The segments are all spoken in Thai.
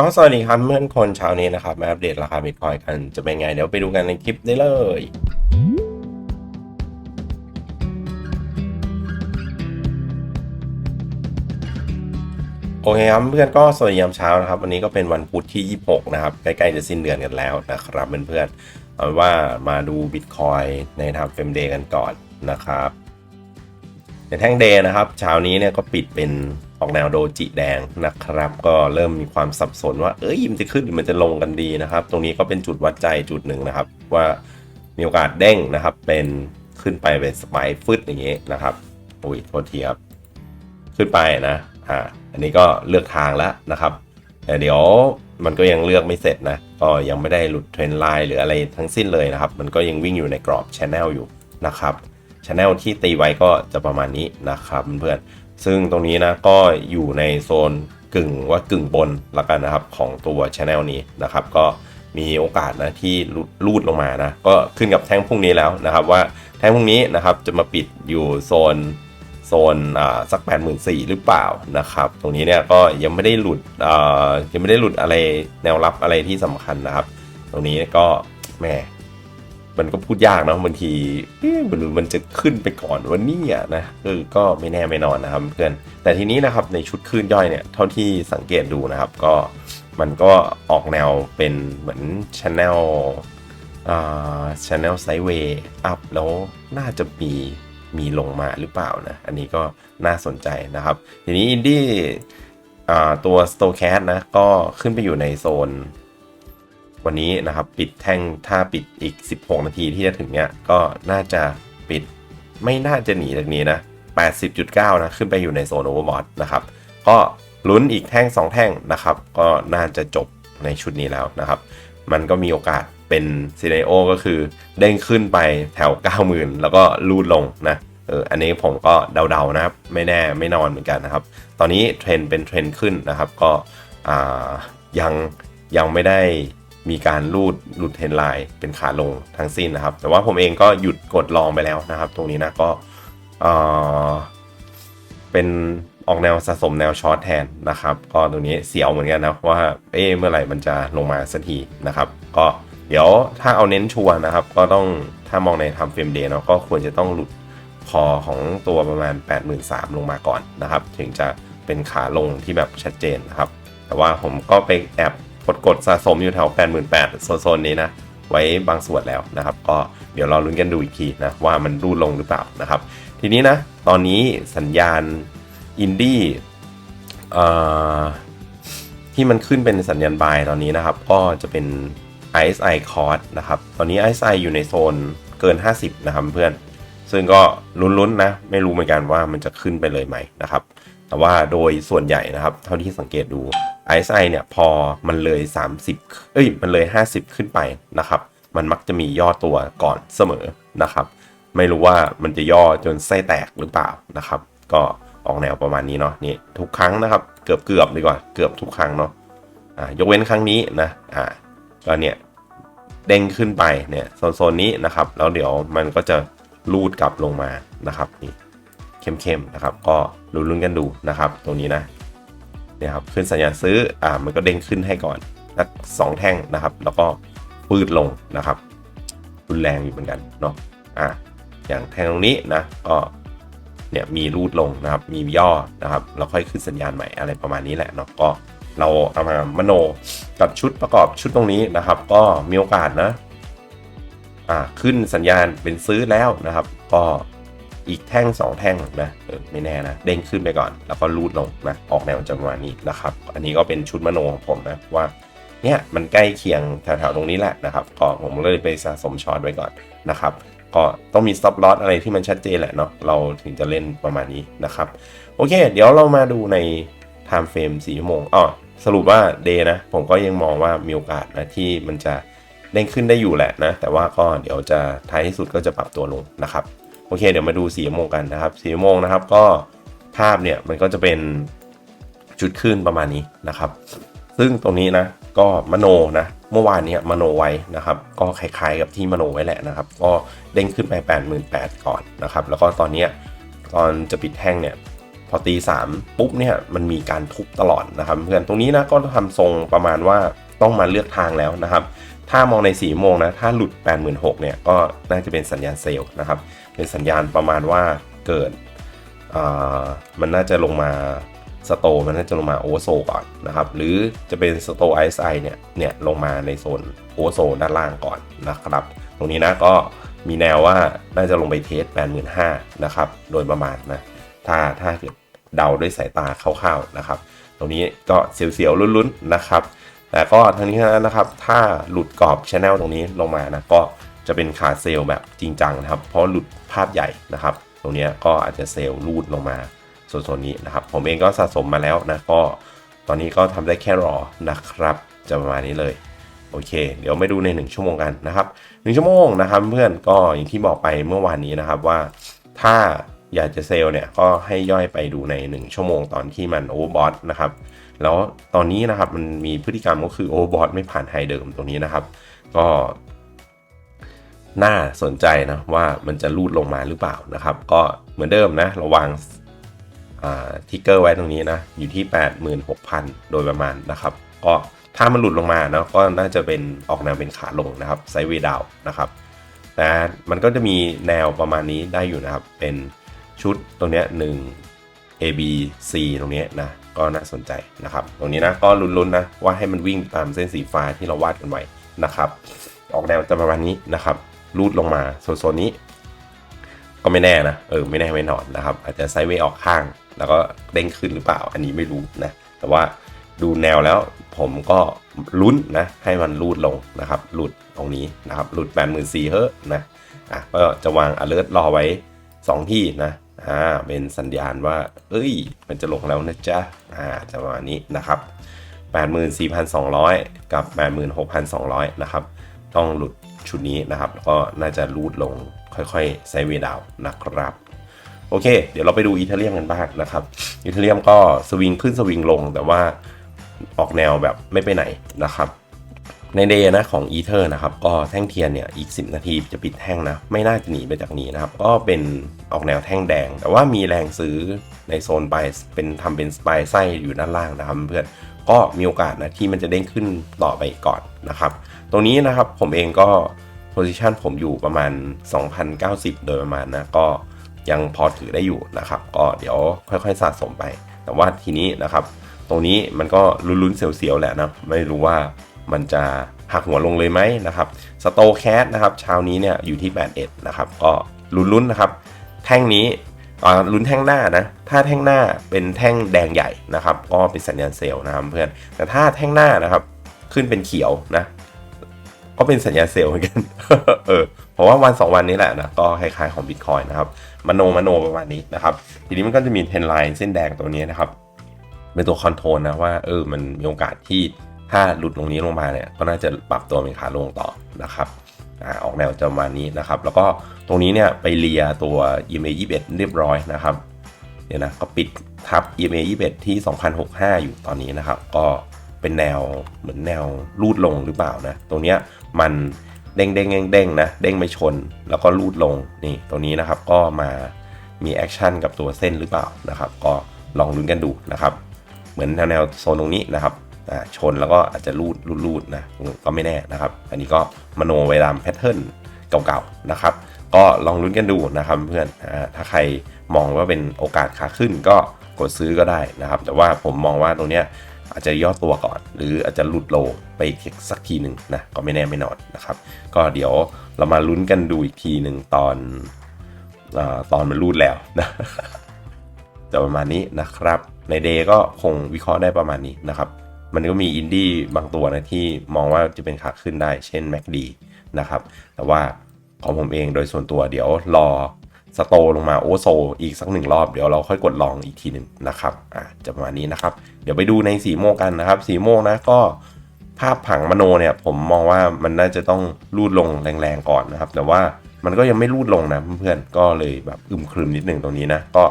ก็สวัสดีครับเพื่อนคนเช้านี้นะครับมาอัปเดตราคาบิตคอยกันจะเป็นไง เดี๋ยวไปดูกันในคลิปได้เลย โอเคครับเพื่อนก็สวัสดียามเช้านะครับ วันนี้ก็เป็นวันพุธที่ 26 นะครับ ใกล้ๆจะสิ้นเดือนกันแล้วนะครับเพื่อนๆเอาว่ามาดูบิตคอยในทางเฟมเดย์กันก่อนนะครับในแท่งเดย์นะครับเช้านี้เนี่ยก็ปิดเป็น ออกแนวโดจิแดงนะครับ ก็เริ่มมีความสับสนว่า เอ้ยมันจะขึ้นหรือมันจะลงกันดีนะครับ ตรงนี้ก็เป็นจุดวัดใจจุดหนึ่งนะครับ ว่ามีโอกาสเด้งนะครับ เป็นขึ้นไปเป็นสไปฟึดอย่างเงี้ยนะครับโอ้ยโทษทีครับขึ้นไปนะอ่าอันนี้ก็เลือกทางแล้วนะครับแต่เดี๋ยวมันก็ยังเลือกไม่เสร็จนะก็ยังไม่ได้หลุดเทรนไลน์หรืออะไรทั้งสิ้นเลยนะครับ มันก็ยังวิ่งอยู่ในกรอบช anel อยู่นะครับช anel ที่ตีไว้ก็จะประมาณนี้นะครับเพื่อนๆ ซึ่งตรงนี้นะก็อยู่ในโซนกึ่งว่ากึ่งบนละกันนะครับของตัวช anel นี้นะครับ ก็มีโอกาสนะที่ลูดลงมานะ ก็ขึ้นกับแท่งพรุ่งนี้แล้วนะครับ ว่าแท่งพรุ่งนี้นะครับจะมาปิดอยู่โซนโซนอ่าสัก8 4 0 0 0หรือเปล่านะครับ ตรงนี้เนี่ยก็ยังไม่ได้หลุดอ่ายังไม่ได้หลุดอะไรแนวรับอะไรที่สำคัญนะครับ ตรงนี้ก็แหม มันก็พูดยากนะบางทีเอ๊ะมันมันจะขึ้นไปก่อนวันนี้อะนะเออก็ไม่แน่ไม่นอนนะครับเพื่อนแต่ทีนี้นะครับในชุดคลื่นย่อยเนี่ยเท่าที่สังเกตดูนะครับ ก็มันก็ออกแนวเป็นเหมือนช n แนลอ่าชแนลไซด์เวย์อัพแล้วน่าจะมีมีลงมาหรือเปล่านะ อันนี้ก็น่าสนใจนะครับ ทีนี้อินดี้อ่าตัว s t o c a s นะ ก็ขึ้นไปอยู่ในโซน วันนี้นะครับปิดแท่งถ้าปิดอีก 16 นาทีที่จะถึงเนี้ยก็น่าจะปิดไม่น่าจะหนีจากนี้นะ 80.9 นะขึ้นไปอยู่ในโซนโอเวอร์บอทนะครับก็ลุ้นอีกแท่ง 2 แท่งนะครับ ก็น่าจะจบในชุดนี้แล้วนะครับ มันก็มีโอกาสเป็นซีเนโอก็คือเด้งขึ้นไปแถว 90,000 แล้วก็ลูดลงนะเอออันนี้ผมก็เดาๆนะครับ ไม่แน่ไม่นอนเหมือนกันนะครับ ตอนนี้เทรนด์เป็นเทรนด์ขึ้นนะครับ ก็อ่ายังยังไม่ได้ มีการรูดหลุดเทรนไลน์เป็นขาลงทั้งสิ้นนะครับ แต่ว่าผมเองก็หยุดกดลองไปแล้วนะครับ ตรงนี้นะก็อ่าเป็นออกแนวสะสมแนวช็อตแทนนะครับ ก็ตรงนี้เสียวเหมือนกันนะว่าเอ๊ะเมื่อไหร่มันจะลงมาสักทีนะครับ ก็เดี๋ยวถ้าเอาเน้นชัวร์นะครับ ก็ต้องถ้ามองในทำเฟรมเดย์เนาะก็ควรจะต้องหลุดคอของตัวประมาณ 83,000ลงมาก่อนนะครับ ถึงจะเป็นขาลงที่แบบชัดเจนนะครับ แต่ว่าผมก็ไปแอบ กดกดสะสมอยู่แถว 88,000โซนๆนี้นะไว้บางส่วนแล้วนะครับ ก็เดี๋ยวเราลุ้นกันดูอีกทีนะว่ามันรูดลงหรือเปล่านะครับ ทีนี้นะตอนนี้สัญญาณอินดี้ที่มันขึ้นเป็นสัญญาณบายตอนนี้นะครับ ก็จะเป็น RSI c o r d นะครับ ตอนนี้ RSI อยู่ในโซนเกิน 50 นะครับเพื่อน ซึ่งก็ลุ้นๆนะ ไม่รู้เหมือนกันว่ามันจะขึ้นไปเลยไหมนะครับ แต่ว่าโดยส่วนใหญ่นะครับ เท่าที่สังเกตดู RSI เนี่ยพอมันเลย 30 เอ้ยมันเลย 50 ขึ้นไปนะครับ มันมักจะมีย่อตัวก่อนเสมอนะครับ ไม่รู้ว่ามันจะย่อจนไส้แตกหรือเปล่านะครับ ก็ออกแนวประมาณนี้เนาะนี่ทุกครั้งนะครับ เกือบเกือบดีกว่าเกือบทุกครั้งเนาะอ่ายกเว้นครั้งนี้นะอ่าก็เนี่ยเด้งขึ้นไปเนี่ยโซนโซนนี้นะครับ แล้วเดี๋ยวมันก็จะลูดกลับลงมานะครับนี่ เข้มๆนะครับ ก็ลุ้นๆกันดูนะครับ ตรงนี้นะเนี่ยครับขึ้นสัญญาณซื้ออ่ามันก็เด้งขึ้นให้ก่อนสักสองแท่งนะครับ แล้วก็ปืดลงนะครับรุนแรงอยู่เหมือนกันเนาะอ่าอย่างแท่งตรงนี้นะก็เนี่ยมีรูดลงนะครับ มีย่อนะครับแล้วค่อยขึ้นสัญญาณใหม่อะไรประมาณนี้แหละเนาะก็เราเอามามโนกับชุดประกอบชุดตรงนี้นะครับ ก็มีโอกาสนะอ่าขึ้นสัญญาณเป็นซื้อแล้วนะครับ ก็ อีกแท่ง 2 แท่งนะเออไม่แน่นะ เด้งขึ้นไปก่อน แล้วก็รูดลงนะออกแนวจะประมาณนี้นะครับ อันนี้ก็เป็นชุดมโนของผมนะว่าเนี่ยมันใกล้เคียงแถวๆตรงนี้แหละนะครับก็ผมเลยไปสะสมช็อตไว้ก่อนนะครับก็ต้องมี stop loss อะไรที่มันชัดเจนแหละเนาะเราถึงจะเล่นประมาณนี้นะครับ โอเค เดี๋ยวเรามาดูใน time frame 4ชั่วโมงอ๋อสรุปว่า day นะ ผมก็ยังมองว่ามีโอกาสนะที่มันจะเด้งขึ้นได้อยู่แหละนะ แต่ว่าก็เดี๋ยวจะท้ายที่สุดก็จะปรับตัวลงนะครับ โอเค เดี๋ยวมาดู4ชั่วโมงกันนะครับ4ชั่วโมงนะครับก็ภาพเนี่ยมันก็จะเป็นจุดขึ้นประมาณนี้นะครับ ซึ่งตรงนี้นะก็มโนนะเมื่อวานเนี้มโนไว้นะครับ ก็คล้ายๆกับที่มโนไว้แหละนะครับ ก็เด้งขึ้นไป 88,000ก่อนนะครับ แล้วก็ตอนเนี้ตอนจะปิดแท่งเนี่ยพอตีสามปุ๊บเนี่ยมันมีการทุบตลอดนะครับเพื่อนตรงนี้นะก็ทำทรงประมาณว่าต้องมาเลือกทางแล้วนะครับ ถ้ามองใน4โมงนะถ้าหลุด 86,000เนี่ยก็น่าจะเป็นสัญญาณเซลล์นะครับ เป็นสัญญาณประมาณว่าเกิดมันน่าจะลงมาสโตมันน่าจะลงมาโอโซก่อนนะครับ หรือจะเป็นสโตไอซ์ไอเนี่ย เนี่ยลงมาในโซนโอโซด้านล่างก่อนนะครับ ตรงนี้นะก็มีแนวว่าน่าจะลงไปเทส 85,000นะครับ โดยประมาณนะ ถ้าถ้าเกิดเดาด้วยสายตาคร่าวๆนะครับ ตรงนี้ก็เสียวๆลุ้นๆนะครับ แต่ก็ทั้งนี้ทั้งนั้นนะครับ ถ้าหลุดกรอบชแนลตรงนี้ลงมานะ ก็ จะเป็นขาเซลแบบจริงจังนะครับ เพราะหลุดภาพใหญ่นะครับ ตรงนี้ก็อาจจะเซลล์รูดลงมาส่วนๆนี้นะครับ ผมเองก็สะสมมาแล้วนะก็ ตอนนี้ก็ทำได้แค่รอนะครับ จะประมาณนี้เลย โอเค เดี๋ยวไม่ดูใน 1 ชั่วโมงกันนะครับ1ชั่วโมงนะครับ เพื่อนก็อย่างที่บอกไปเมื่อวานนี้นะครับว่า ถ้าอยากจะเซลล์เนี่ยก็ให้ย่อยไปดูใน 1 ชั่วโมงตอนที่มันโอเวอร์บอทนะครับแล้วตอนนี้นะครับมันมีพฤติกรรมก็คือโอเวอร์บอทไม่ผ่านไฮเดิมตรงนี้นะครับ ก็ น่าสนใจนะว่ามันจะลูดลงมาหรือเปล่านะครับ ก็เหมือนเดิมนะระวังทิกเกอร์ไว้ตรงนี้นะ อยู่ที่ 86,000 โดยประมาณนะครับ ก็ถ้ามันหลุดลงมานะก็น่าจะเป็นออกแนวเป็นขาลงนะครับไซด์เวดาวนะครับแต่มันก็จะมีแนวประมาณนี้ได้อยู่นะครับ เป็นชุดตรงนี้ย1 A B C ตรงนี้นะก็น่าสนใจนะครับ ตรงนี้นะก็ลุ้นๆนะว่าให้มันวิ่งตามเส้นสีฟ้าที่เราวาดกันไว้นะครับ ออกแนวจะประมาณนี้นะครับ รูดลงมาโซนนี้ ก็ไม่แน่นะ เออไม่แน่ไม่นอนนะครับ อาจจะไซด์เวย์ออกข้าง แล้วก็เด้งขึ้นหรือเปล่า อันนี้ไม่รู้นะ แต่ว่าดูแนวแล้วผมก็ลุ้นนะ ให้มันรูดลงนะครับหลุดตรงนี้นะครับหลุดแปดหมื่นสี่เฮ้นะอะก็จะวาง alert รอไว้ 2 ที่นะอ่าเป็นสัญญาณว่า เอ้ย มันจะลงแล้วนะจ๊ะอ่าจะประมาณนี้นะครับ 84,200 กับ 86,200 นะครับ ต้องหลุด ชุดนี้นะครับแล้วก็น่าจะรูดลงค่อยๆไซเวดาวนะครับโอเค เดี๋ยวเราไปดูอีเทเรียมกันบ้างนะครับอีเทเรียมก็สวิงขึ้นสวิงลงแต่ว่าออกแนวแบบไม่ไปไหนนะครับในเดย์นะของอีเทอร์นะครับก็แท่งเทียนเนี่ยอีก 10 นาทีจะปิดแท่งนะ ไม่น่าจะหนีไปจากนี้นะครับ ก็เป็นออกแนวแท่งแดง แต่ว่ามีแรงซื้อในโซนไปเป็นทำเป็นสปายไส้อยู่ด้านล่างนะครับเพื่อนก็มีโอกาสนะที่มันจะเด้งขึ้นต่อไปก่อนนะครับ ตรงนี้นะครับผมเองก็โพซิชันผมอยู่ประมาณ 2,090 โดยประมาณนะ ก็ยังพอถือได้อยู่นะครับ ก็เดี๋ยวค่อยๆสะสมไป แต่ว่าทีนี้นะครับ ตรงนี้มันก็ลุ้นๆเสียวๆแหละนะ ไม่รู้ว่ามันจะหักหัวลงเลยไหมนะครับสโตแคสนะครับเช้านี้เนี่ยอยู่ที่ 81 นะครับ ก็ลุ้นๆนะครับ แท่งนี้ลุ้นแท่งหน้านะ ถ้าแท่งหน้าเป็นแท่งแดงใหญ่นะครับ ก็เป็นสัญญาณเซลล์นะครับเพื่อน แต่ถ้าแท่งหน้านะครับ ขึ้นเป็นเขียวนะ ก็เป็นสัญญาเซลล์เหมือนกัน เออเพราะว่าวัน 2 วันนี้แหละนะก็คล้ายๆของบิตคอยนะครับมโนมโนประมาณนี้นะครับ ทีนี้มันก็จะมีเทนไลน์เส้นแดงตัวนี้นะครับ เป็นตัวคอนโทรลนะว่าเออมันมีโอกาสที่ถ้าหลุดตรงนี้ลงมาเนี่ยก็น่าจะปรับตัวเป็นขาลงต่อนะครับอ่าออกแนวจะประมาณนี้นะครับ แล้วก็ตรงนี้เนี่ยไปเลียตัว EMA 21 เรียบร้อยนะครับเดี๋ยวนะก็ปิดทับ EMA 21 ที่ 2065 อยู่ตอนนี้นะครับ ก็ เป็นแนวเหมือนแนวรูดลงหรือเปล่านะ ตรงเนี้ยมันเด้งเด้งเด้งเด้งนะเด้งไปชนแล้วก็รูดลงนี่ตรงนี้นะครับก็มามีแอคชั่นกับตัวเส้นหรือเปล่านะครับ ก็ลองลุ้นกันดูนะครับ เหมือนแนวแนวโซนตรงนี้นะครับชนแล้วก็อาจจะรูดรูดรูดนะก็ไม่แน่นะครับ อันนี้ก็มโนไว้ตามแพทเทิร์นเก่าๆนะครับ ก็ลองลุ้นกันดูนะครับเพื่อนอถ้าใครมองว่าเป็นโอกาสขาขึ้นก็กดซื้อก็ได้นะครับ แต่ว่าผมมองว่าตรงเนี้ย อาจจะย่อตัวก่อน หรืออาจจะหลุดโลไปอีกสักทีหนึ่งนะก็ไม่แน่ไม่นอนนะครับ ก็เดี๋ยวเรามาลุ้นกันดูอีกทีหนึ่งตอนอตอนมันรูดแล้วนะจะประมาณนี้นะครับในเดย์ก็คงวิเคราะห์ได้ประมาณนี้นะครับ มันก็มีอินดี้บางตัวนะที่มองว่าจะเป็นขาขึ้นได้ เช่น MACD นะครับ แต่ว่าของผมเองโดยส่วนตัวเดี๋ยวรอ สโตลงมาโอโซอีกสักหนึ่งรอบเดี๋ยวเราค่อยกดลองอีกทีหนึ่งนะครับอ่าจะประมาณนี้นะครับ เดี๋ยวไปดูในสีโมกันนะครับ สีโมนะก็ภาพผังมโนเนี่ยผมมองว่ามันน่าจะต้องรูดลงแรงๆก่อนนะครับ แต่ว่ามันก็ยังไม่รูดลงนะเพื่อนๆก็เลยแบบอึมครึมนิดหนึ่งตรงนี้นะ ก็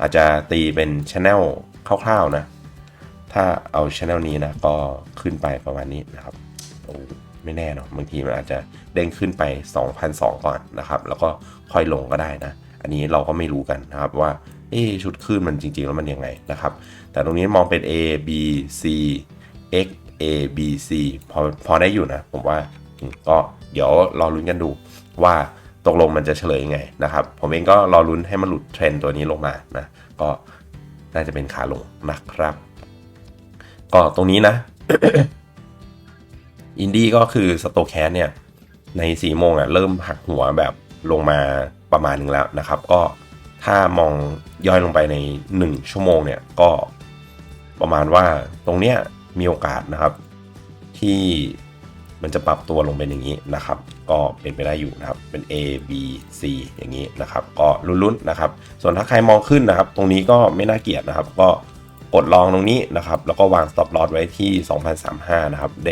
อาจจะตีเป็นชแนลคร่าวๆนะ ถ้าเอาช anel นี้นะก็ขึ้นไปประมาณนี้นะครับโอ้ ไม่แน่เนาะบางทีมันอาจจะเด้งขึ้นไป2,200ก่อนนะครับ แล้วก็ค่อยลงก็ได้นะ อันนี้เราก็ไม่รู้กันนะครับว่าเอชุดขึ้นมันจริงๆ แล้วมันยังไงนะครับ แต่ตรงนี้มองเป็น A B C X A B C พอพอได้อยู่นะ ผมว่าก็เดี๋ยวรอลุ้นกันดูว่าตกลงมันจะเฉลยยังไงนะครับ ผมเองก็รอลุ้นให้มันหลุดเทรนตัวนี้ลงมานะ ก็น่าจะเป็นขาลงนะครับ ก็ตรงนี้นะ อินดี้ก็คือสโตแคสเนี่ยใน4โมงอะเริ่มหักหัวแบบลงมาประมาณหนึงแล้วนะครับ ก็ถ้ามองย่อยลงไปใน 1 ชั่วโมงเนี่ยก็ประมาณว่าตรงเนี้ยมีโอกาสนะครับ ที่มันจะปรับตัวลงเป็นอย่างนี้นะครับ ก็เป็นไปได้อยู่นะครับเป็น A B C อย่างนี้นะครับ ก็ลุ้นๆนะครับ ส่วนถ้าใครมองขึ้นนะครับ ตรงนี้ก็ไม่น่าเกลียดนะครับ ก็กดลองตรงนี้นะครับ แล้วก็วาง stop loss ไว้ที่ 2035 นะครับเด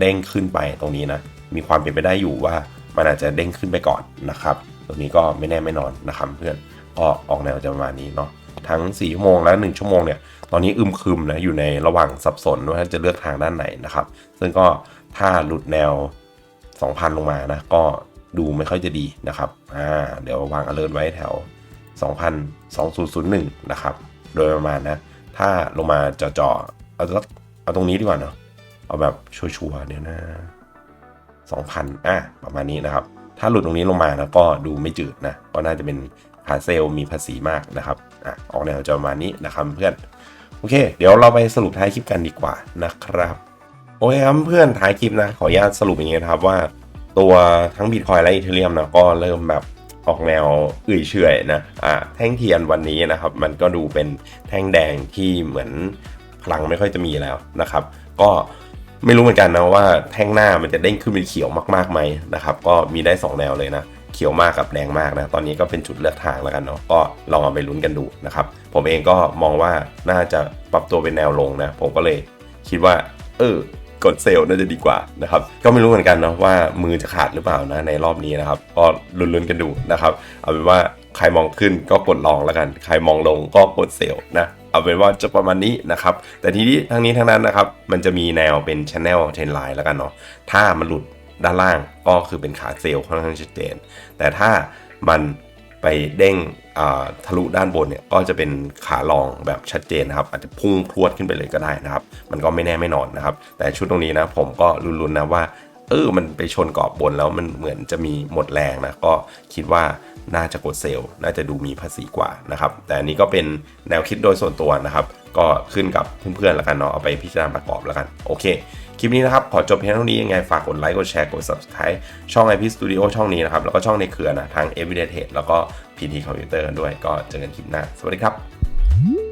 เด้งขึ้นไปตรงนี้นะ มีความเป็นไปได้อยู่ว่ามันอาจจะเด้งขึ้นไปก่อนนะครับ ตรงนี้ก็ไม่แน่ไม่นอนนะครับเพื่อนก็ออกแนวจะประมาณนี้เนาะทั้ง 4 ชั่วโมงและ 1 ชั่วโมงเนี่ย ตอนนี้อึมครึมนะอยู่ในระหว่างสับสนว่าจะเลือกทางด้านไหนนะครับ ซึ่งก็ถ้าหลุดแนว 2,000 ลงมานะ ก็ดูไม่ค่อยจะดีนะครับอ่าเดี๋ยววาง alert ไว้แถว 2,000 2001 นะครับ โดยประมาณนะ ถ้าลงมาจาะๆเอาสักเอาตรงนี้ดีกว่าเนาะ เอาแบบชัวร์ๆเดี๋ยวนะ2,000อะประมาณนี้นะครับ ถ้าหลุดตรงนี้ลงมานะก็ดูไม่จืดนะ ก็น่าจะเป็นขาเซลมีภาษีมากนะครับอะออกแนวจะประมาณนี้นะครับเพื่อน โอเค เดี๋ยวเราไปสรุปท้ายคลิปกันดีกว่านะครับ โอเคครับเพื่อนท้ายคลิปนะ ขออนุญาตสรุปอย่างนี้นะครับว่า ตัวทั้งบิตคอยและอีเทเรียมนะก็เริ่มแบบออกแนวเอื่ยเฉอยนะอ่าแท่งเทียนวันนี้นะครับ มันก็ดูเป็นแท่งแดงที่เหมือนพลังไม่ค่อยจะมีแล้วนะครับ ก็ ไม่รู้เหมือนกันนะว่าแท่งหน้ามันจะเด้งขึ้นเป็นเขียวมากๆไหมนะครับก็มีได้ 2 แนวเลยนะเขียวมากกับแดงมากนะตอนนี้ก็เป็นจุดเลือกทางแล้วกันเนาะก็ลองเอาไปลุ้นกันดูนะครับผมเองก็มองว่าน่าจะปรับตัวเป็นแนวลงนะผมก็เลยคิดว่า เออกดเซลล์น่าจะดีกว่านะครับก็ไม่รู้เหมือนกันเนาะว่ามือจะขาดหรือเปล่านะในรอบนี้นะครับก็ลุ้นๆกันดูนะครับเอาเป็นว่าใครมองขึ้นก็กดลองแล้วกัน ใครมองลงก็กดเซลล์นะ เอาเป็นว่าจะประมาณนี้นะครับ แต่ทีนี้ทั้งนี้ทั้งนั้นนะครับ มันจะมีแนวเป็น Channel 10 Line แล้วกันเนาะ ถ้ามันหลุดด้านล่างก็คือเป็นขาเซลล์ค่อนข้างชัดเจน แต่ถ้ามันไปเด้งทะลุด้านบนเนี่ยก็จะเป็นขาลองแบบชัดเจนนะครับ อาจจะพุ่งพรวดขึ้นไปเลยก็ได้นะครับ มันก็ไม่แน่ไม่นอนนะครับ แต่ชุดตรงนี้นะผมก็ลุ้นๆนะว่า เออมันไปชนกรอบบนแล้วมันเหมือนจะมีหมดแรงนะก็คิดว่าน่าจะกดเซลล์น่าจะดูมีภาษีกว่านะครับ แต่อันนี้ก็เป็นแนวคิดโดยส่วนตัวนะครับ ก็ขึ้นกับเพื่อนๆแล้วกันเนาะเอาไปพิจารณาประกอบแล้วกัน โอเค คลิปนี้นะครับ ขอจบเพียงเท่านี้ยังไง ฝากกดไลค์กดแชร์กด subscribe ช่อง IP Studio ช่องนี้นะครับ แล้วก็ช่องในเครือนะทาง Everyday Trade แล้วก็ PT Computer กันด้วยก็เจอกันคลิปหน้า สวัสดีครับ